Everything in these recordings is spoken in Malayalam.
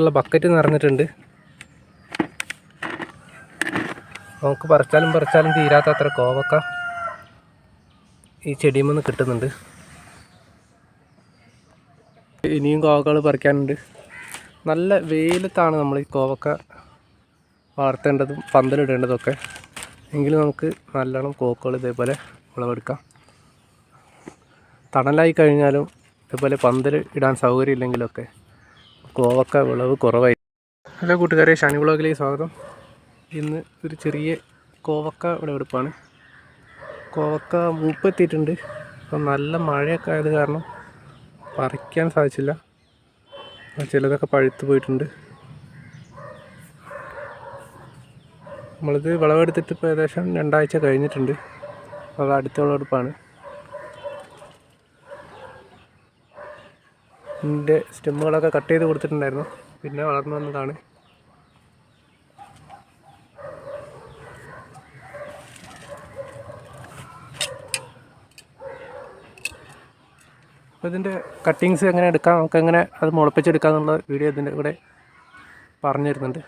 ഉള്ള ബക്കറ്റ് നിറഞ്ഞിട്ടുണ്ട്. നമുക്ക് പറിച്ചാലും പറിച്ചാലും തീരാത്ത അത്ര കോവക്ക ഈ ചെടിയിൽ കിട്ടുന്നുണ്ട്. ഇനിയും കോവക്കകൾ പറിക്കാനുണ്ട്. നല്ല വെയിലത്താണ് നമ്മൾ ഈ കോവക്ക വളർത്തേണ്ടതും പന്തലിടേണ്ടതൊക്കെ. എങ്കിലും നമുക്ക് നല്ലോണം കോവക്കകൾ ഇതേപോലെ വിളവെടുക്കാം തണലായി കഴിഞ്ഞാലും ഇതേപോലെ പന്തൽ ഇടാൻ സൗകര്യം ഇല്ലെങ്കിലൊക്കെ കോവക്ക വിളവ് കുറവായി. ഹലോ കൂട്ടുകാരെ ഷാനി വ്ളോഗിലേക്ക് സ്വാഗതം. ഇന്ന് ഒരു ചെറിയ കോവക്ക വിളവെടുപ്പാണ്. കോവക്ക മൂപ്പെത്തിയിട്ടുണ്ട്. അപ്പം നല്ല മഴയൊക്കെ ആയത് കാരണം പറിക്കാൻ സാധിച്ചില്ല. ചിലതൊക്കെ പഴുത്ത് പോയിട്ടുണ്ട്. നമ്മളിത് വിളവെടുത്തിട്ട് ഇപ്പോൾ ഏകദേശം രണ്ടാഴ്ച കഴിഞ്ഞിട്ടുണ്ട്. അത് അടുത്ത വിളവെടുപ്പാണ്. ഇതിന്റെ സ്റ്റെമ്മുകളൊക്കെ കട്ട് ചെയ്ത് കൊടുത്തിട്ടുണ്ടായിരുന്നു. പിന്നെ വളർന്നു വന്നതാണ്. അപ്പോൾ ഇതിന്റെ കട്ടിങ്സ് എങ്ങനെ എടുക്കാം? നമുക്ക് എങ്ങനെ അത് മുളപ്പിച്ചെടുക്കാം എന്നുള്ള വീഡിയോ ഇതിന്റെ കൂടെ പറഞ്ഞു തരുന്നുണ്ട്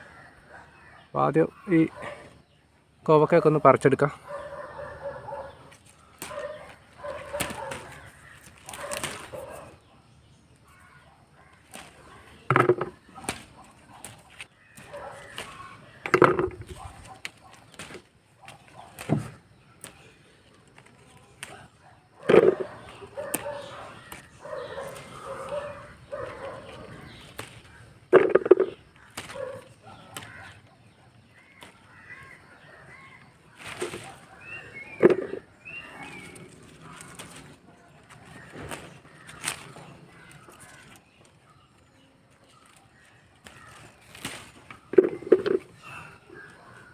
അപ്പോൾ ആദ്യം ഈ കോവക്കയൊക്കെ ഒന്ന് പറിച്ചെടുക്കാം.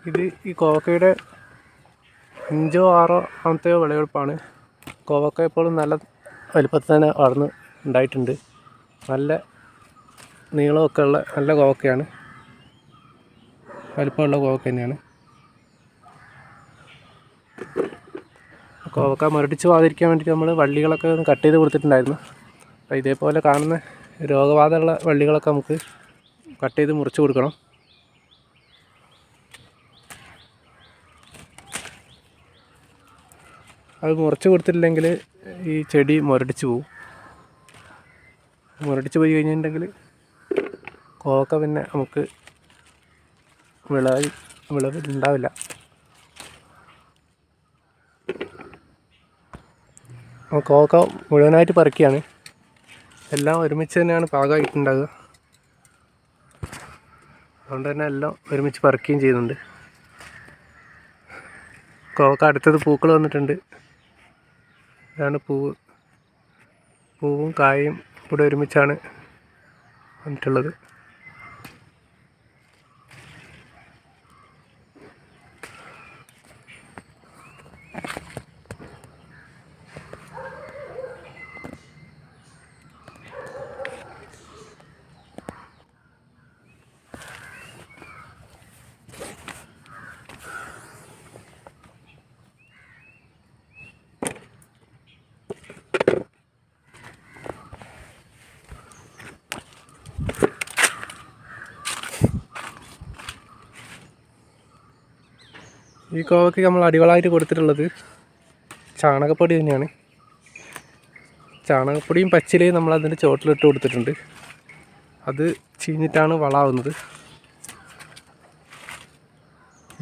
ഇത് ഈ കോവക്കയുടെ അഞ്ചോ ആറോ ആമത്തെയോ വിളവെടുപ്പാണ്. കോവക്ക ഇപ്പോഴും നല്ല വലുപ്പത്തിൽ തന്നെ വളർന്ന് ഉണ്ടായിട്ടുണ്ട്. നല്ല നീളമൊക്കെ ഉള്ള നല്ല കോവക്കയാണ്. വലുപ്പമുള്ള കോവക്ക തന്നെയാണ്. കോവക്ക മുരടിച്ച് പോകാതിരിക്കാൻ വേണ്ടിയിട്ട് നമ്മൾ വള്ളികളൊക്കെ ഒന്ന് കട്ട് ചെയ്ത് കൊടുത്തിട്ടുണ്ടായിരുന്നു. അപ്പോൾ ഇതേപോലെ കാണുന്ന രോഗബാധയുള്ള വള്ളികളൊക്കെ നമുക്ക് കട്ട് ചെയ്ത് മുറിച്ച് കൊടുക്കണം. അത് മുറിച്ച് കൊടുത്തില്ലെങ്കിൽ ഈ ചെടി മുരടിച്ച് പോവും. മുരടിച്ച് പോയി കഴിഞ്ഞിട്ടുണ്ടെങ്കിൽ കോവക്ക പിന്നെ നമുക്ക് വിളവ് വിളവ് ഉണ്ടാവില്ല. കോവക്ക മുഴുവനായിട്ട് പറിക്കുകയാണ്. എല്ലാം ഒരുമിച്ച് തന്നെയാണ് പാകമായിട്ടുണ്ടാകുക അതുകൊണ്ട് തന്നെ എല്ലാം ഒരുമിച്ച് പറിക്കുകയും ചെയ്യുന്നുണ്ട്. കോവക്ക അടുത്തത് പൂക്കൾ വന്നിട്ടുണ്ട്. ഇതാണ് പൂവ്. പൂവും കായും കൂടെ ഒരുമിച്ചാണ് വന്നിട്ടുള്ളത്. ഈ കോവയ്ക്ക് നമ്മൾ അടിവളമായിട്ട് കൊടുത്തിട്ടുള്ളത് ചാണകപ്പൊടി തന്നെയാണ്. ചാണകപ്പൊടിയും പച്ചിലയും നമ്മൾ അതിന്റെ ചോട്ടിലിട്ട് കൊടുത്തിട്ടുണ്ട്. അത് ചീഞ്ഞിട്ടാണ് വളമാവുന്നത്.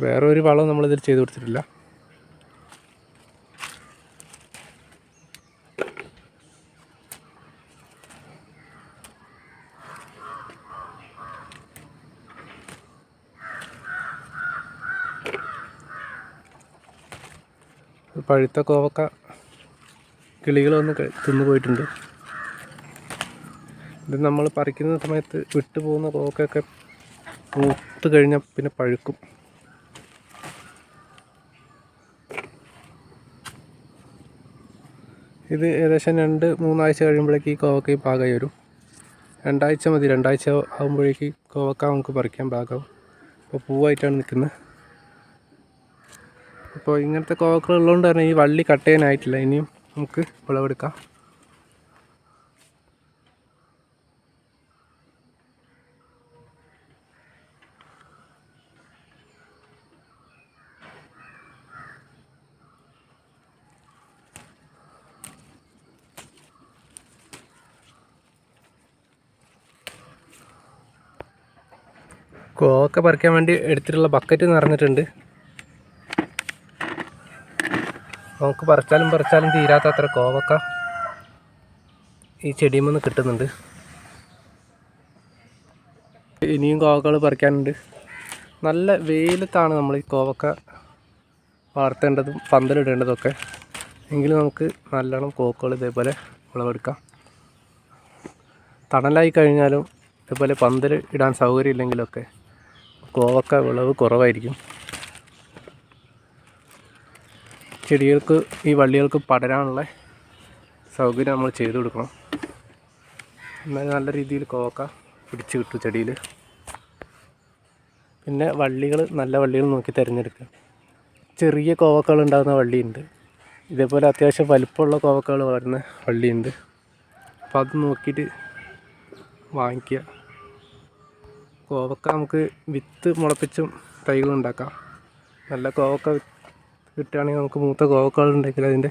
വേറെ ഒരു വളവും നമ്മളിതിൽ ചെയ്ത് കൊടുത്തിട്ടില്ല. പഴുത്ത കോവക്ക കിളികൾ വന്ന് തിന്നു പോയിട്ടുണ്ട്. ഇത് നമ്മൾ പറിക്കുന്ന സമയത്ത് വിട്ടു പോകുന്ന കോവക്കയൊക്കെ പൂത്ത് കഴിഞ്ഞാൽ പിന്നെ പഴുക്കും. ഇത് ഏകദേശം രണ്ട് മൂന്നാഴ്ച കഴിയുമ്പോഴേക്ക് ഈ കോവക്കയും പാകമായി വരും. രണ്ടാഴ്ച മതി. രണ്ടാഴ്ച ആകുമ്പോഴേക്ക് കോവക്ക നമുക്ക് പറിക്കാൻ പാകാവും അപ്പോൾ പൂവായിട്ടാണ് നിൽക്കുന്നത്. അപ്പോൾ ഇങ്ങനത്തെ കോവക്കൾ ഉള്ളതുകൊണ്ട് തന്നെ ഈ വള്ളി കട്ട് ചെയ്യാനായിട്ടില്ല. ഇനിയും നമുക്ക് വിളവെടുക്കാം. കോക്ക പറിക്കാൻ വേണ്ടി എടുത്തിട്ടുള്ള ബക്കറ്റ് നിറഞ്ഞിട്ടുണ്ട്. നമുക്ക് പറിച്ചാലും പറിച്ചാലും തീരാത്ത അത്ര കോവക്ക ഈ ചെടിയുമെന്ന് കിട്ടുന്നുണ്ട്. ഇനിയും കോവക്കകൾ പറിക്കാനുണ്ട്. നല്ല വെയിലത്താണ് നമ്മൾ ഈ കോവക്ക വളർത്തേണ്ടതും പന്തലിടേണ്ടതൊക്കെ. എങ്കിലും നമുക്ക് നല്ലോണം കോവക്കകൾ ഇതേപോലെ വിളവെടുക്കാം തണലായി കഴിഞ്ഞാലും ഇതേപോലെ പന്തൽ ഇടാൻ സൗകര്യം ഇല്ലെങ്കിലൊക്കെ കോവക്ക വിളവ് കുറവായിരിക്കും. ചെടികൾക്ക് ഈ വള്ളികൾക്ക് പടരാനുള്ള സൗകര്യം നമ്മൾ ചെയ്തു കൊടുക്കണം. എന്നാൽ നല്ല രീതിയിൽ കോക്ക പിടിച്ച് കിട്ടും ചെടിയിൽ പിന്നെ വള്ളികൾ നല്ല വള്ളികൾ നോക്കി തിരഞ്ഞെടുക്കുക. ചെറിയ കോവക്കകൾ ഉണ്ടാകുന്ന വള്ളിയുണ്ട്. ഇതേപോലെ അത്യാവശ്യം വലിപ്പമുള്ള കോവക്കകൾ വരുന്ന വള്ളിയുണ്ട്. അപ്പോൾ അത് നോക്കിയിട്ട് വാങ്ങിക്കുക. കോവക്ക നമുക്ക് വിത്ത് മുളപ്പിച്ചും തൈകൾ ഉണ്ടാക്കാം. നല്ല കോവക്ക കിട്ടുകയാണെങ്കിൽ നമുക്ക് മൂത്ത കോവക്കകൾ ഉണ്ടെങ്കിൽ അതിന്റെ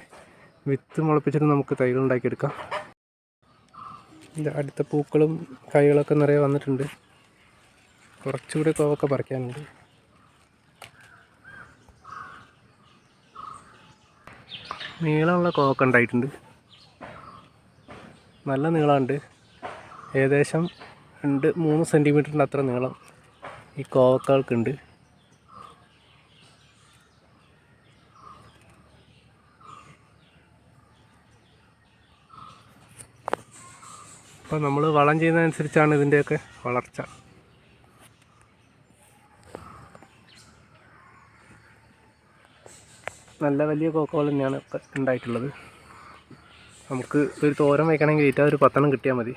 വിത്ത് മുളപ്പിച്ചിട്ട് നമുക്ക് തൈകൾ ഉണ്ടാക്കിയെടുക്കാം. ഇതിന്റെ അടുത്ത പൂക്കളും കായ്കളൊക്കെ നിറയെ വന്നിട്ടുണ്ട്. കുറച്ചുകൂടി കോവക്ക പറിക്കാനുണ്ട്. നീളമുള്ള കോവക്ക ഉണ്ടായിട്ടുണ്ട്. നല്ല നീളമുണ്ട്. ഏകദേശം രണ്ട് മൂന്ന് സെന്റിമീറ്ററിന്റെ അത്ര നീളം ഈ കോവക്കകൾക്കുണ്ട് അപ്പോൾ നമ്മൾ വളം ചെയ്യുന്നതനുസരിച്ചാണ് ഇതിന്റെയൊക്കെ വളർച്ച. നല്ല വലിയ കോക്കോൾ തന്നെയാണ് ഇപ്പം ഉണ്ടായിട്ടുള്ളത്. നമുക്ക് ഒരു തോരൻ വയ്ക്കണമെങ്കിൽ ഏറ്റവും ഒരു പത്തെണ്ണം കിട്ടിയാൽ മതി.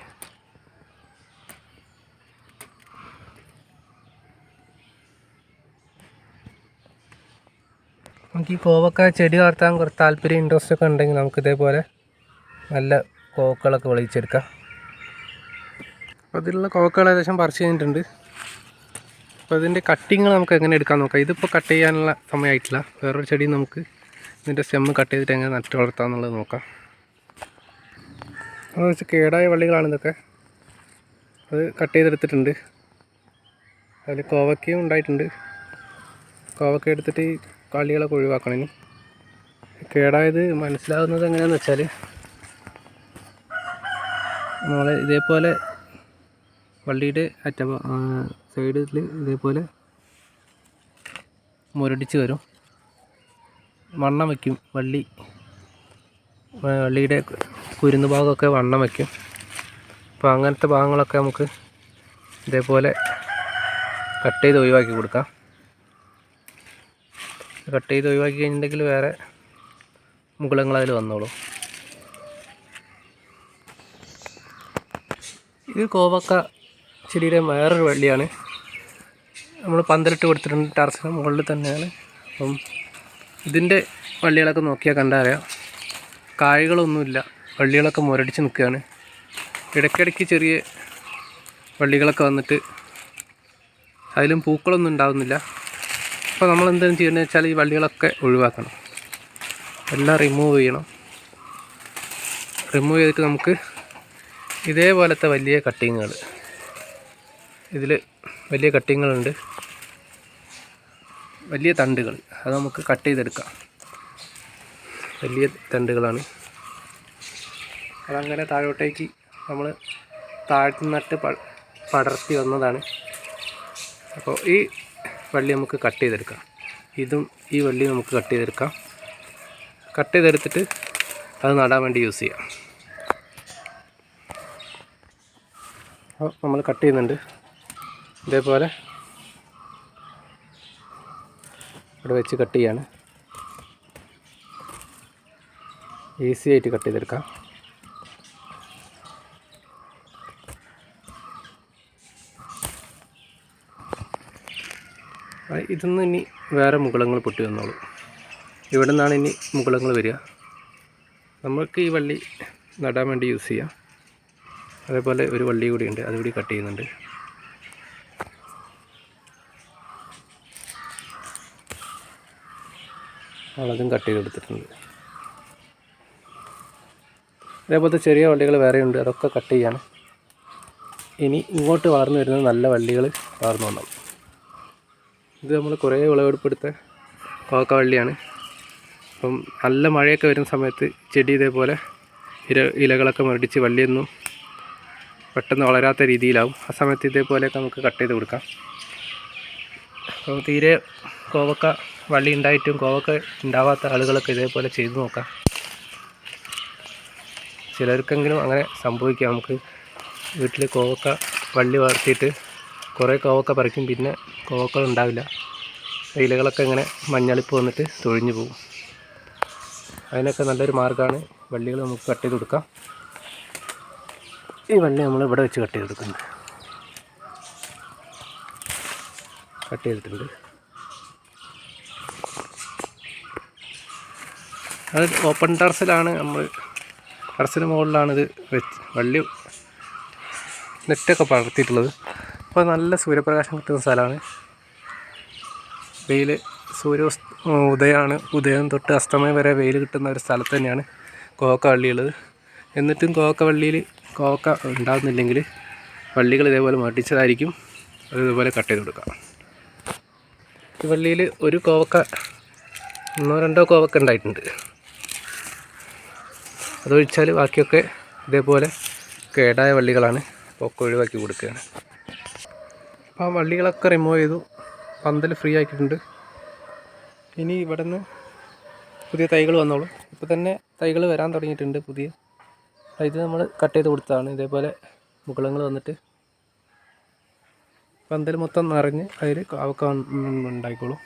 നമുക്ക് ഈ കോവക്ക ചെടി വളർത്താൻ കുറച്ച് താല്പര്യം ഇൻട്രസ്റ്റ് ഒക്കെ ഉണ്ടെങ്കിൽ നമുക്ക് ഇതേപോലെ നല്ല കോവക്കളൊക്കെ വിളയിച്ചെടുക്കാം. അപ്പോൾ അതിലുള്ള കോക്കകൾ ഏകദേശം പറിച്ച് കഴിഞ്ഞിട്ടുണ്ട്. അപ്പോൾ അതിന്റെ കട്ടിങ്ങൾ നമുക്ക് എങ്ങനെ എടുക്കാൻ നോക്കാം. ഇതിപ്പോൾ കട്ട് ചെയ്യാനുള്ള സമയമായിട്ടില്ല വേറൊരു ചെടി നമുക്ക് ഇതിന്റെ സ്റ്റെമ്മ് കട്ട് ചെയ്തിട്ട് എങ്ങനെ നട്ട് വളർത്താം എന്നുള്ളത് നോക്കാം. അത് വെച്ച് കേടായ വള്ളികളാണ് ഇതൊക്കെ. അത് കട്ട് ചെയ്തെടുത്തിട്ടുണ്ട്. അതിൽ കോവക്കയും ഉണ്ടായിട്ടുണ്ട്. കോവക്ക എടുത്തിട്ട് ഈ കള്ളികളൊക്കെ ഒഴിവാക്കണം ഇനി. കേടായത് മനസ്സിലാകുന്നത് എങ്ങനെയാണെന്ന് വെച്ചാൽ നമ്മൾ ഇതേപോലെ വള്ളിയുടെ അറ്റ സൈഡിൽ ഇതേപോലെ മുരടിച്ച് വരും. വണ്ണം വയ്ക്കും. വള്ളി വള്ളിയുടെ കുരുന്ന് ഭാഗമൊക്കെ വണ്ണം വയ്ക്കും. അപ്പോൾ അങ്ങനത്തെ ഭാഗങ്ങളൊക്കെ നമുക്ക് ഇതേപോലെ കട്ട് ചെയ്ത് ഒഴിവാക്കി കൊടുക്കാം. കട്ട് ചെയ്ത് ഒഴിവാക്കി കഴിഞ്ഞിട്ടുണ്ടെങ്കിൽ വേറെ മുകുളങ്ങൾ അതിൽ വന്നോളൂ. ഇത് കോവക്ക ചെടിയുടെ വേറൊരു വള്ളിയാണ്. നമ്മൾ പന്തലിട്ട് കൊടുത്തിട്ടുണ്ട് ടെറസിന് മുകളിൽ തന്നെയാണ്. അപ്പം ഇതിന്റെ വള്ളികളൊക്കെ നോക്കിയാൽ കണ്ടറിയാം. കായ്കളൊന്നുമില്ല. വള്ളികളൊക്കെ മുരടിച്ച് നിൽക്കുകയാണ്. ഇടയ്ക്കിടയ്ക്ക് ചെറിയ വള്ളികളൊക്കെ വന്നിട്ട് അതിലും പൂക്കളൊന്നും ഉണ്ടാവുന്നില്ല. അപ്പോൾ നമ്മൾ എന്തെങ്കിലും ചെയ്യണമെന്ന് വെച്ചാൽ ഈ വള്ളികളൊക്കെ ഒഴിവാക്കണം. എല്ലാം റിമൂവ് ചെയ്യണം. റിമൂവ് ചെയ്തിട്ട് നമുക്ക് ഇതേപോലത്തെ വലിയ കട്ടിങ്ങുകൾ ഇതിൽ വലിയ കട്ടിങ്ങുകളുണ്ട്. വലിയ തണ്ടുകൾ. അത് നമുക്ക് കട്ട് ചെയ്തെടുക്കാം. വലിയ തണ്ടുകളാണ്. അതങ്ങനെ താഴോട്ടേക്ക് നമ്മൾ താഴ്ത്തു നട്ട് പടർത്തി വന്നതാണ്. അപ്പോൾ ഈ വള്ളി നമുക്ക് കട്ട് ചെയ്തെടുക്കാം. ഇതും ഈ വള്ളി നമുക്ക് കട്ട് ചെയ്തെടുക്കാം. കട്ട് ചെയ്തെടുത്തിട്ട് അത് നടാൻ വേണ്ടി യൂസ് ചെയ്യാം. അപ്പോൾ നമ്മൾ കട്ട് ചെയ്യുന്നുണ്ട്. ഇതേപോലെ ഇവിടെ വെച്ച് കട്ട് ചെയ്യാണ്. ഈസി ആയിട്ട് കട്ട് ചെയ്തെടുക്കാം. ഇതിന്ന് ഇനി വേറെ മുകളങ്ങൾ പൊട്ടി വന്നോളൂ. ഇവിടെ നിന്നാണ് ഇനി മുകളങ്ങൾ വരിക. നമ്മൾക്ക് ഈ വള്ളി നടാൻ വേണ്ടി യൂസ് ചെയ്യാം. അതേപോലെ ഒരു വള്ളി കൂടി ഉണ്ട് അതുകൂടി കട്ട് ചെയ്യുന്നുണ്ട്. അതും കട്ട് ചെയ്തെടുത്തിട്ടുണ്ട്. അതേപോലത്തെ ചെറിയ വള്ളികൾ വേറെയുണ്ട് അതൊക്കെ കട്ട് ചെയ്യാണ്. ഇനി ഇങ്ങോട്ട് വളർന്നു വരുന്ന നല്ല വള്ളികൾ വളർന്നു വന്നു. ഇത് നമ്മൾ കുറേ വിളവെടുപ്പെടുത്ത കോവക്കവള്ളിയാണ് അപ്പം നല്ല മഴയൊക്കെ വരുന്ന സമയത്ത് ചെടി ഇതേപോലെ ഇല ഇലകളൊക്കെ മുരടിച്ച് വള്ളിയൊന്നും പെട്ടെന്ന് വളരാത്ത രീതിയിലാവും. ആ സമയത്ത് ഇതേപോലെയൊക്കെ നമുക്ക് കട്ട് ചെയ്ത് കൊടുക്കാം. അപ്പോൾ തീരെ കോവക്ക വള്ളി ഉണ്ടായിട്ടും കോവക്ക ഉണ്ടാവാത്ത ആളുകളൊക്കെ ഇതേപോലെ ചെയ്തു നോക്കാം. ചിലർക്കെങ്കിലും അങ്ങനെ സംഭവിക്കാം. നമുക്ക് വീട്ടിൽ കോവക്ക വള്ളി വളർത്തിയിട്ട് കുറേ കോവക്ക പറിക്കും. പിന്നെ കോവക്കൾ ഉണ്ടാവില്ല. ഇലകളൊക്കെ ഇങ്ങനെ മഞ്ഞളിപ്പ് വന്നിട്ട് തൊഴിഞ്ഞു പോകും. അതിനൊക്കെ നല്ലൊരു മാർഗമാണ് വള്ളികൾ നമുക്ക് കട്ട് ചെയ്ത് കൊടുക്കാം. ഈ വള്ളി നമ്മൾ ഇവിടെ വെച്ച് കട്ട് ചെയ്ത് കൊടുക്കുന്നുണ്ട്. കട്ട് ചെയ്തിട്ടുണ്ട്. അത് ഓപ്പൺ ടെറസിലാണ് നമ്മൾ ടെറസിന് മുകളിലാണ് ഇത് വെച്ച് വള്ളി നെറ്റൊക്കെ പടർത്തിയിട്ടുള്ളത് അപ്പോൾ നല്ല സൂര്യപ്രകാശം കിട്ടുന്ന സ്ഥലമാണ്. വെയിൽ സൂര്യ ഉദയമാണ് ഉദയം തൊട്ട് അസ്തമയം വരെ വെയിൽ കിട്ടുന്ന ഒരു സ്ഥലത്ത് തന്നെയാണ് കോവക്ക വള്ളിയുള്ളത്. എന്നിട്ടും കോവക്ക വള്ളിയിൽ കോവക്ക ഉണ്ടാകുന്നില്ലെങ്കിൽ വള്ളികൾ ഇതേപോലെ മടിച്ചതായിരിക്കും. അത് ഇതുപോലെ കട്ട് ചെയ്ത് കൊടുക്കാം. ഈ വള്ളിയിൽ ഒരു കോവക്ക ഒന്നോ രണ്ടോ കോവക്ക ഉണ്ടായിട്ടുണ്ട്. അതൊഴിച്ചാൽ ബാക്കിയൊക്കെ ഇതേപോലെ കേടായ വള്ളികളാണ് അപ്പോൾ ഒക്കെ ഒഴിവാക്കി കൊടുക്കുകയാണ്. അപ്പോൾ ആ വള്ളികളൊക്കെ റിമൂവ് ചെയ്തു. പന്തൽ ഫ്രീ ആക്കിയിട്ടുണ്ട്. ഇനി ഇവിടെ നിന്ന് പുതിയ തൈകൾ വന്നോളൂ. ഇപ്പോൾ തന്നെ തൈകൾ വരാൻ തുടങ്ങിയിട്ടുണ്ട് പുതിയ. ഇത് നമ്മൾ കട്ട് ചെയ്ത് കൊടുത്തതാണ്. ഇതേപോലെ മുകളങ്ങൾ വന്നിട്ട് പന്തൽ മൊത്തം നിറഞ്ഞ് അതിൽ കാവക്ക ഉണ്ടായിക്കോളും.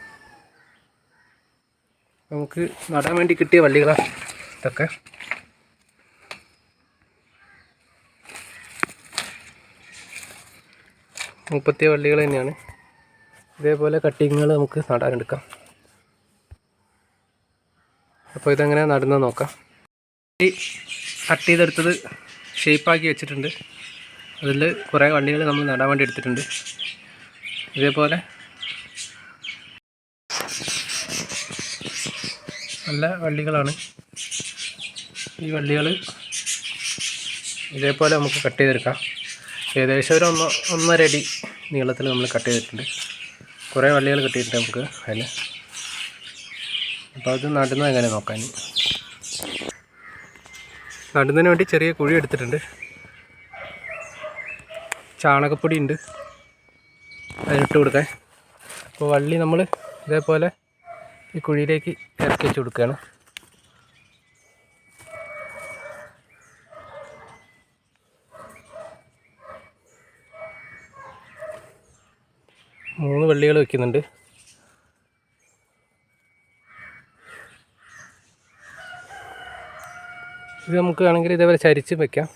നമുക്ക് നടാൻ വേണ്ടി കിട്ടിയ വള്ളികളാണ് ഇതൊക്കെ. മുപ്പത്തിയ വള്ളികൾ തന്നെയാണ്. ഇതേപോലെ കട്ടിങ്ങുകൾ നമുക്ക് നടാനെടുക്കാം. അപ്പോൾ ഇതെങ്ങനെ നടുന്നത് നോക്കാം. ഈ കട്ട് ചെയ്തെടുത്തത് ഷേപ്പാക്കി വെച്ചിട്ടുണ്ട്. അതിൽ കുറേ വള്ളികൾ നമ്മൾ നടാൻ വേണ്ടി എടുത്തിട്ടുണ്ട്. ഇതേപോലെ നല്ല വള്ളികളാണ്. ഈ വള്ളികൾ ഇതേപോലെ നമുക്ക് കട്ട് ചെയ്തെടുക്കാം. ഏകദേശം ഒരു ഒന്ന് ഒന്നര അടി നീളത്തിൽ നമ്മൾ കട്ട് ചെയ്തിട്ടുണ്ട്. കുറേ വള്ളികൾ കിട്ടിയിട്ടുണ്ട് നമുക്ക് അതിൽ. അപ്പോൾ അത് നടുന്നത് എങ്ങനെ നോക്കാൻ? നടുന്നതിന് വേണ്ടി ചെറിയ കുഴി എടുത്തിട്ടുണ്ട്. ചാണകപ്പൊടി ഉണ്ട്. അതിനിട്ട് കൊടുക്കാൻ. അപ്പോൾ വള്ളി നമ്മൾ ഇതേപോലെ ഈ കുഴിയിലേക്ക് ഇറക്കി വെച്ച് കൊടുക്കുകയാണ്. മൂന്ന് വള്ളികൾ വെക്കുന്നുണ്ട്. ഇത് നമുക്ക് വേണമെങ്കിൽ ഇതേപോലെ ചരിച്ച് വെക്കാം.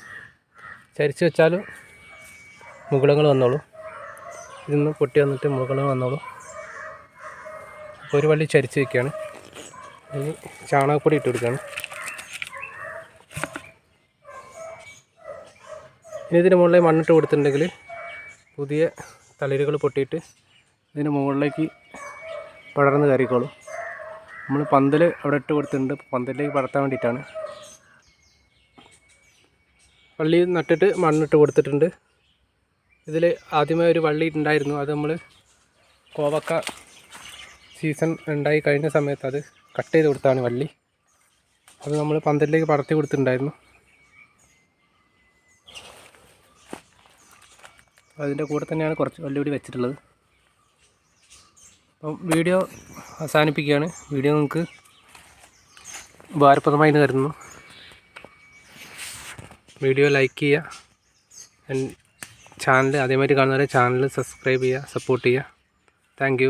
ചരിച്ച് വെച്ചാലും മുകുളങ്ങൾ വന്നോളൂ. ഇതിന്ന് പൊട്ടി വന്നിട്ട് മുകുളങ്ങൾ വന്നോളൂ. അപ്പോൾ ഒരു വള്ളി ചരിച്ച് വെക്കുകയാണ് ഇനി ചാണകപ്പൊടി ഇട്ട് കൊടുക്കുകയാണ് ഇനി ഇതിന് മുകളിൽ മണ്ണിട്ട് കൊടുത്തിട്ടുണ്ടെങ്കിൽ പുതിയ തളിരുകൾ പൊട്ടിയിട്ട് ഇതിന് മുകളിലേക്ക് പടർന്ന് കയറിക്കോളും. നമ്മൾ പന്തൽ അവിടെ ഇട്ട് കൊടുത്തിട്ടുണ്ട്. പന്തലിലേക്ക് പടർത്താൻ വേണ്ടിയിട്ടാണ്. വള്ളി നട്ടിട്ട് മണ്ണിട്ട് കൊടുത്തിട്ടുണ്ട്. ഇതിൽ ആദ്യമേ ഒരു വള്ളി ഉണ്ടായിരുന്നു അത് നമ്മൾ കോവക്ക സീസൺ ഉണ്ടായി കഴിഞ്ഞ സമയത്ത് അത് കട്ട് ചെയ്ത് കൊടുത്താണ് വള്ളി. അത് നമ്മൾ പന്തലിലേക്ക് പടർത്തി കൊടുത്തിട്ടുണ്ടായിരുന്നു. അതിന്റെ കൂടെ തന്നെയാണ് കുറച്ച് വള്ളി കൂടി വെച്ചിട്ടുള്ളത്. അപ്പം വീഡിയോ അവസാനിപ്പിക്കുകയാണ്. വീഡിയോ നിങ്ങൾക്ക് ഉപകാരപ്രദമായി കരുതുന്നു. വീഡിയോ ലൈക്ക് ചെയ്യുക. ചാനൽ അതേമാതിരി കാണുന്നവരെ ചാനൽ സബ്സ്ക്രൈബ് ചെയ്യുക സപ്പോർട്ട് ചെയ്യുക. താങ്ക്